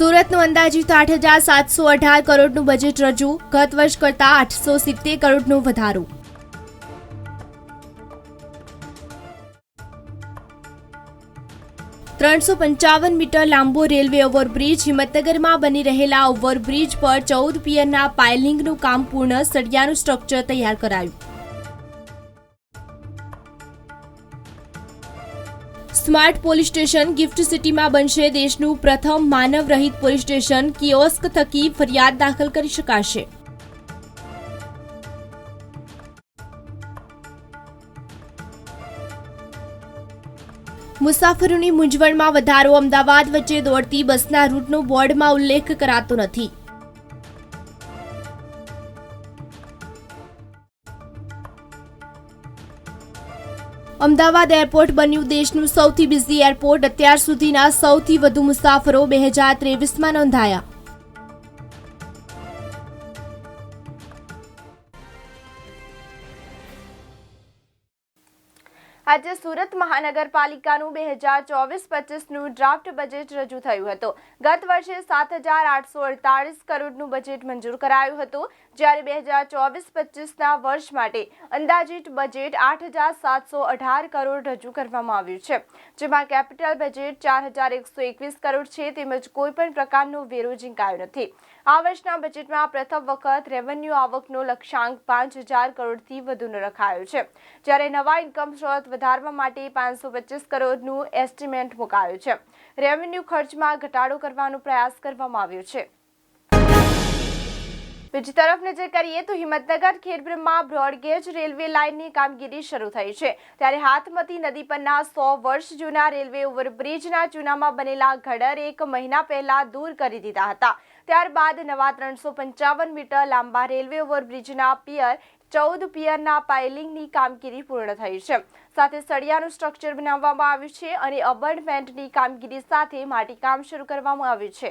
સુરતનું અંદાજિત આઠ હજાર સાતસો અઢાર કરોડનું બજેટ રજૂ. ગત વર્ષ કરતાં આઠસો સિત્તેર કરોડનો વધારો. ત્રણસો પંચાવન મીટર લાંબો રેલવે ઓવરબ્રિજ હિંમતનગરમાં બની રહેલા ઓવરબ્રિજ પર ચૌદ પિયરના પાયલિંગનું કામ પૂર્ણ સળિયાનું સ્ટ્રક્ચર તૈયાર કરાયું. સ્માર્ટ પોલીસ સ્ટેશન ગિફ્ટ સિટીમાં બનશે. દેશનું પ્રથમ માનવ રહિત પોલીસ સ્ટેશન કિયોસ્ક થકી ફરિયાદ દાખલ કરી શકાશે. મુસાફરોની મૂંઝવણમાં વધારો અમદાવાદ વચ્ચે દોડતી બસના રૂટનો બોર્ડમાં ઉલ્લેખ કરાતો નથી. અમદાવાદ એરપોર્ટ બન્યું દેશનું સૌથી બિઝી એરપોર્ટ અત્યાર સુધીના સૌથી વધુ મુસાફરો બે હજાર ત્રેવીસમાં નોંધાયા. આજે સુરત મહાનગરપાલિકાનું બે હજાર ચોવીસ પચીસનું ડ્રાફ્ટ બજેટ રજૂ થયું હતું. ગત વર્ષે સાત હજાર આઠસો અડતાળીસ કરોડનું બજેટ મંજૂર કરાયું હતું. જ્યારે બે હજાર ચોવીસ પચીસના વર્ષ માટે અંદાજિત બજેટ આઠ હજાર સાતસો અઢાર કરોડ રજૂ કરવામાં આવ્યું છે. જેમાં કેપિટલ બજેટ ચાર હજાર એકસો એકવીસ કરોડ છે, તેમજ કોઈપણ પ્રકારનો વેરો ઝીંકાયો નથી. આ વર્ષના બજેટમાં પ્રથમ વખત રેવન્યુ આવકનો લક્ષ્યાંક પાંચ હજાર કરોડથી વધુનો રખાયો છે. જ્યારે નવા ઇન્કમ સ્ત્રોત વધારવા માટે પાંચસો પચીસ કરોડનું એસ્ટિમેટ મુકાયું છે. રેવન્યુ ખર્ચમાં ઘટાડો કરવાનો પ્રયાસ કરવામાં આવ્યો છે. બીજી તરફ નજર કરીએ તો હિંમતનગર, ખેડબ્રહ્મા, બ્રોડગેજ રેલવે લાઇનની કામગીરી શરૂ થઈ છે. ત્યારે હાથમતી નદી પરના સો વર્ષ જૂના રેલવે ઓવરબ્રિજના ચૂનામાં બનેલા ઘડર એક મહિના પહેલા દૂર કરી દીધા હતા. ત્યારબાદ નવા ત્રણસો પંચાવન મીટર લાંબા રેલવે ઓવરબ્રિજના પિયર ચૌદ પિયરના પાઇલિંગની કામગીરી પૂર્ણ થઈ છે. સાથે સળિયાનું સ્ટ્રક્ચર બનાવવામાં આવ્યું છે અને અબર્નમેન્ટની કામગીરી સાથે માટીકામ શરૂ કરવામાં આવ્યું છે.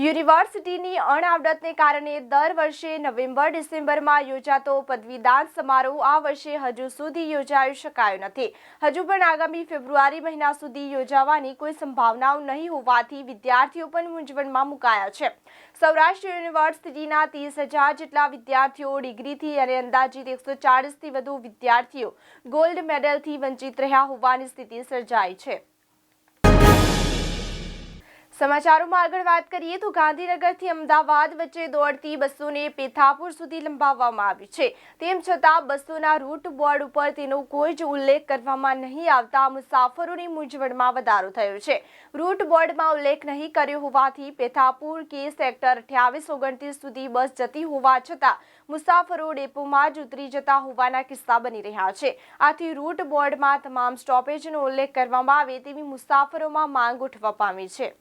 યુનિવર્સિટીની અણઆવડતને કારણે દર વર્ષે નવેમ્બર, ડિસેમ્બરમાં યોજાતો પદવીદાન સમારોહ આ વર્ષે હજુ સુધી યોજાઈ શકાયો નથી. હજુ પણ આગામી ફેબ્રુઆરી મહિના સુધી યોજાવાની કોઈ સંભાવનાઓ નહીં હોવાથી વિદ્યાર્થીઓ પણ મૂંઝવણમાં મુકાયા છે. સૌરાષ્ટ્ર યુનિવર્સિટીના ત્રીસ હજાર જેટલા વિદ્યાર્થીઓ ડિગ્રીથી અને અંદાજિત એકસો ચાળીસથી વધુ વિદ્યાર્થીઓ ગોલ્ડ મેડલથી વંચિત રહ્યા હોવાની સ્થિતિ સર્જાઈ છે. સમાચારોમાં આગળ વાત કરીએ તો ગાંધીનગરથી અમદાવાદ વચ્ચે દોડતી બસોને પેથાપુર સુધી લંબાવવામાં આવી છે. તેમ છતાં બસોના રૂટ બોર્ડ ઉપર તેનો કોઈ જ ઉલ્લેખ કરવામાં નહીં આવતા મુસાફરોની મૂંઝવણમાં વધારો થયો છે. રૂટ બોર્ડમાં ઉલ્લેખ નહીં કર્યો હોવાથી પેથાપુર કે સેક્ટર અઠ્યાવીસ ઓગણત્રીસ સુધી બસ જતી હોવા છતાં મુસાફરો ડેપોમાં જ ઉતરી જતા હોવાના કિસ્સા બની રહ્યા છે. આથી રૂટ બોર્ડમાં તમામ સ્ટોપેજનો ઉલ્લેખ કરવામાં આવે તેવી મુસાફરોમાં માંગ ઉઠવા પામી છે.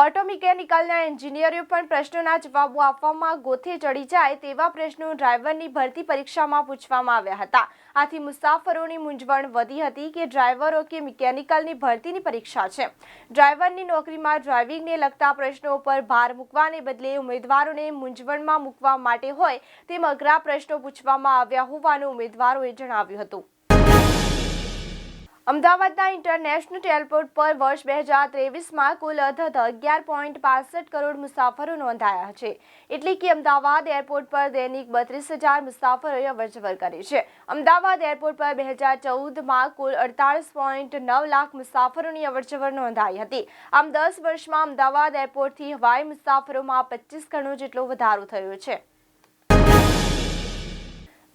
ઓટો મિકેનિકલના એન્જિનિયરો પણ પ્રશ્નોના જવાબો આપવામાં ગોથે ચડી જાય તેવા પ્રશ્નો ડ્રાઈવરની ભરતી પરીક્ષામાં પૂછવામાં આવ્યા હતા. આથી મુસાફરોની મૂંઝવણ વધી હતી કે ડ્રાઈવરો કે મિકેનિકલની ભરતીની પરીક્ષા છે. ડ્રાઈવરની નોકરીમાં ડ્રાઇવિંગને લગતા પ્રશ્નો પર ભાર મૂકવાને બદલે ઉમેદવારોને મૂંઝવણમાં મૂકવા માટે હોય તેમ અઘરા પ્રશ્નો પૂછવામાં આવ્યા હોવાનું ઉમેદવારોએ જણાવ્યું હતું. અમદાવાદના ઇન્ટરનેશનલ એરપોર્ટ પર વર્ષ બે હજાર ત્રેવીસમાં કુલ અધધ અગિયાર પોઈન્ટ પાસઠ કરોડ મુસાફરો નોંધાયા છે. એટલે કે અમદાવાદ એરપોર્ટ પર દૈનિક બત્રીસ હજાર મુસાફરોએ અવરજવર કરી છે. અમદાવાદ એરપોર્ટ પર બે હજાર ચૌદમાં કુલ અડતાલીસ પોઈન્ટ નવ લાખ મુસાફરોની અવરજવર નોંધાઈ હતી. આમ દસ વર્ષમાં અમદાવાદ એરપોર્ટથી હવાઈ મુસાફરોમાં પચીસ ગણો જેટલો વધારો થયો છે.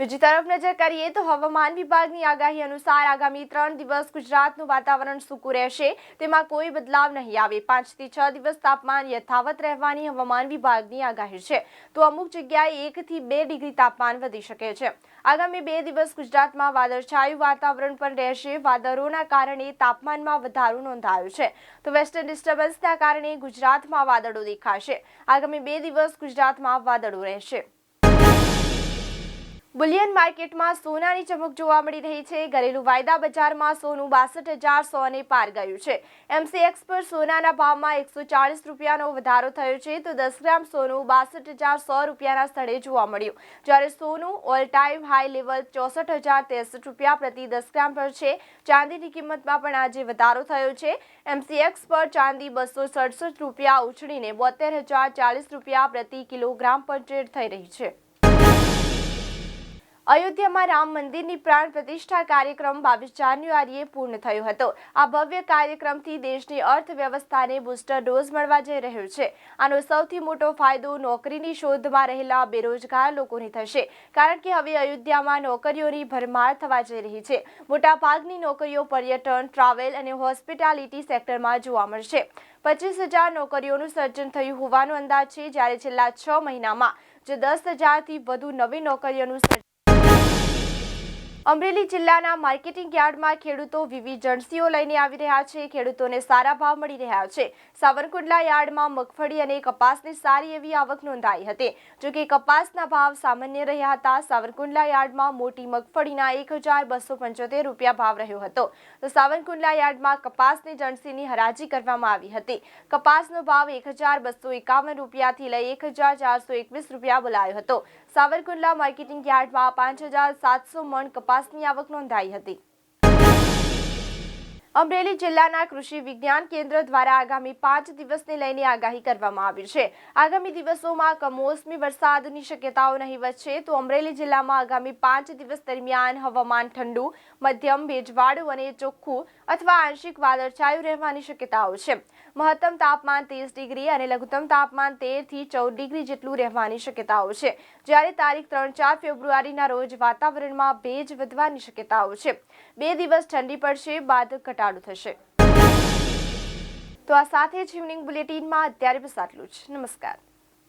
બીજી તરફ નજર કરીએ તો હવામાન વિભાગની આગાહી અનુસાર આગામી ત્રણ દિવસ ગુજરાતનું વાતાવરણ સૂકું રહેશે. તેમાં કોઈ બદલાવ નહીં આવે. પાંચથી છ દિવસ તાપમાન યથાવત રહેવાની હવામાન વિભાગની આગાહી છે. તો અમુક જગ્યાએ એકથી બે ડિગ્રી તાપમાન વધી શકે છે. આગામી બે દિવસ ગુજરાતમાં વાદળછાયું વાતાવરણ પણ રહેશે. વાદળોના કારણે તાપમાનમાં વધારો નોંધાયો છે. તો વેસ્ટર્ન ડિસ્ટર્બન્સના કારણે ગુજરાતમાં વાદળો દેખાશે. આગામી બે દિવસ ગુજરાતમાં વાદળો રહેશે. બુલિયન માર્કેટમાં સોનાની ચમક જોવા મળી રહી છે. ઘરેલું વાયદા બજારમાં સોનું બાસઠ હજાર સોને પાર ગયું છે. એમસીએક્સ પર સોનાના ભાવમાં એકસો ચાળીસ રૂપિયાનો વધારો થયો છે તો દસ ગ્રામ સોનું બાસઠ હજાર સો રૂપિયાના સ્થળે જોવા મળ્યું. જ્યારે સોનું ઓલ ટાઈમ હાઈ લેવલ ચોસઠ હજાર ત્રેસઠ રૂપિયા પ્રતિ દસ ગ્રામ પર છે. ચાંદીની કિંમતમાં પણ આજે વધારો થયો છે. એમસીએક્સ પર ચાંદી બસો સડસઠ રૂપિયા ઉછળીને બોતેર હજાર ચાલીસ રૂપિયા પ્રતિ કિલોગ્રામ પર ટ્રેડ થઈ રહી છે. અયોધ્યામાં રામ મંદિરની પ્રાણ પ્રતિષ્ઠા કાર્યક્રમ બાવીસ જાન્યુઆરીએ પૂર્ણ થયો હતો. આ ભવ્ય કાર્યક્રમથી દેશની અર્થવ્યવસ્થાને બૂસ્ટર ડોઝ મળવા જઈ રહ્યો છે. આનો સૌથી મોટો ફાયદો નોકરીની શોધમાં રહેલા બેરોજગાર લોકોને થશે, કારણ કે હવે અયોધ્યામાં નોકરીઓની ભરમાર થવા જઈ રહી છે. મોટાભાગની નોકરીઓ પર્યટન, ટ્રાવેલ અને હોસ્પિટાલિટી સેક્ટરમાં જોવા મળશે. પચીસ હજાર નોકરીઓનું સર્જન થયું હોવાનો અંદાજ છે, જ્યારે છેલ્લા છ મહિનામાં જે દસ હજારથી વધુ નવી નોકરીઓનું સર્જન અમરેલી જિલ્લાના માર્કેટિંગ યાર્ડમાં ખેડૂતો વિવિધ જણસીઓ લઈને આવી રહ્યા છે. ખેડૂતોને સારા ભાવ મળી રહ્યા છે. સાવરકુંડલા યાર્ડમાં મગફળી અને કપાસની સારી એવી આવક નોંધાઈ હતી. જો કે કપાસના ભાવ સામાન્ય રહ્યા હતા. સાવરકુંડલા યાર્ડમાં મોટી મગફળીના એક હજાર બસો પંચોતેર રૂપિયા ભાવ રહ્યો હતો. તો સાવરકુંડલા યાર્ડમાં કપાસની જણસીની હરાજી કરવામાં આવી હતી. કપાસનો ભાવ એક હજાર બસો એકાવન રૂપિયાથી લઈ એક હજાર ચારસો એકવીસ રૂપિયા બોલાયો હતો. સાવરકુંડલા માર્કેટિંગ યાર્ડમાં પાંચ હજાર સાતસો મણ કપાસની આવક નોંધાઈ હતી. અમરેલી જિલ્લાના કૃષિ વિજ્ઞાન કેન્દ્ર દ્વારા આગામી પાંચ દિવસને લઈને આગાહી કરવામાં આવી છે. આગામી દિવસોમાં કમોસમી વરસાદની શક્યતાઓ નહીવત છે, તો અમરેલી જિલ્લામાં આગામી પાંચ દિવસ દરમિયાન હવામાન ઠંડુ, મધ્યમ ભેજવાળું અને ચોખ્ખું અથવા આંશિક વાદળછાયું રહેવાની શક્યતાઓ છે. મહત્તમ તાપમાન ત્રીસ ડિગ્રી અને લઘુત્તમ તાપમાન તેરથી ચૌદ ડિગ્રી જેટલું રહેવાની શક્યતાઓ છે. જ્યારે તારીખ ત્રણ ચાર ફેબ્રુઆરીના રોજ વાતાવરણમાં ભેજ વધવાની શક્યતાઓ છે. બે દિવસ ઠંડી પડશે, બાદ ઘટાડો થશે. તો આ સાથે જ ઇવનિંગ બુલેટિનમાં અત્યારે બસ આટલું જ. નમસ્કાર.